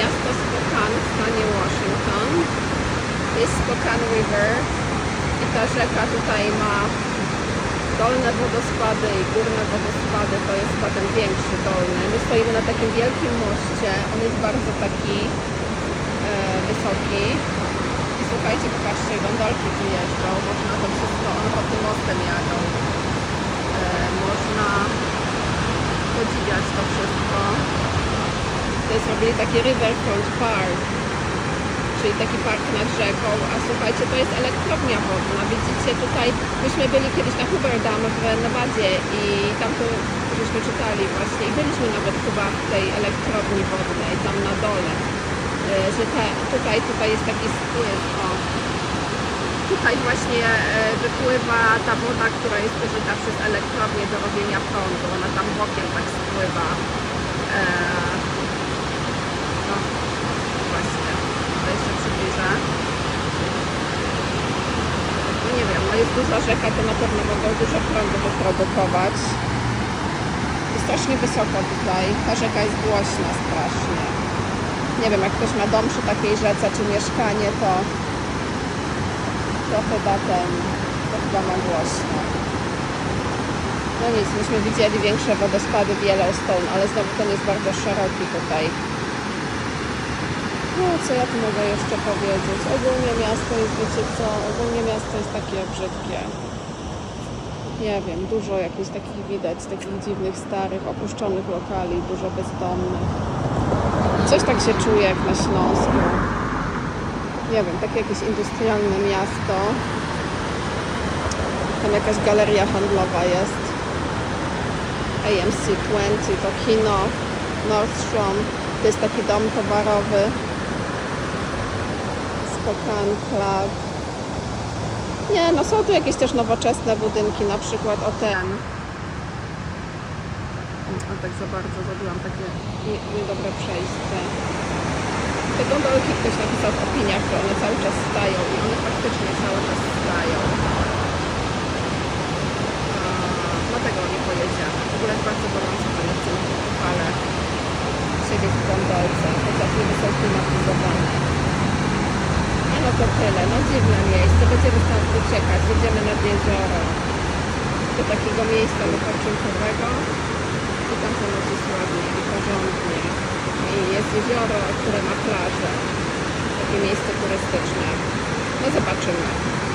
miasto Spokane w stanie Washington. Jest Spokane River i ta rzeka tutaj ma dolne wodospady i górne wodospady. To jest ten większy dolny. My stoimy na takim wielkim moście. On jest bardzo taki e, wysoki. I słuchajcie, popatrzcie, gondolki tu jeżdżą. Można to wszystko, one pod tym mostem jadą. E, można podziwiać to wszystko. Zrobili taki Riverfront Park, czyli taki park nad rzeką, a słuchajcie, to jest elektrownia wodna. Widzicie tutaj, myśmy byli kiedyś na Hoover Dam w Nevadzie i tam to żeśmy czytali właśnie i byliśmy nawet chyba w tej elektrowni wodnej, tam na dole, E, że ta, tutaj, tutaj jest taki spływ, o. Tutaj właśnie e, wypływa ta woda, która jest użyta przez elektrownię do robienia prądu. Ona tam bokiem tak spływa. E, no, właśnie. To jeszcze przybliżę. No nie wiem, no jest duża rzeka, to na pewno mogą dużo prądu wyprodukować. Strasznie wysoko tutaj. Ta rzeka jest głośna strasznie. Nie wiem, jak ktoś ma dom przy takiej rzece, czy mieszkanie, to to chyba ten, to chyba ma głośno. No nic, myśmy widzieli większe wodospady w Yellowstone, ale znowu ten jest bardzo szeroki tutaj. No, co ja tu mogę jeszcze powiedzieć? Ogólnie miasto jest, wiecie co, ogólnie miasto jest takie brzydkie. Nie wiem, dużo jakichś takich widać, takich dziwnych, starych, opuszczonych lokali, dużo bezdomnych. Coś tak się czuje jak na Śląsku nie wiem, takie jakieś industrialne miasto. Tam jakaś galeria handlowa jest. AMC 20 to kino. Nordstrom to jest taki dom towarowy. Spokane Club. Nie, no są tu jakieś też nowoczesne budynki, na przykład o ten. A tak za bardzo zrobiłam takie nie- niedobre przejście. Te gondolki ktoś napisał w opiniach, że one cały czas stają i one faktycznie cały czas stają. Dlatego nie pojedziemy. W ogóle jest bardzo gorąco, to na tej upale siedzieć w gondolce, chociaż nie są klimatyzowane. To tyle, no dziwne miejsce, będziemy stąd uciekać, jedziemy nad jezioro. Do takiego miejsca wypoczynkowego i tam ponoć jest ładnie i porządnie. I jest jezioro, które ma plażę. Takie miejsce turystyczne. No zobaczymy.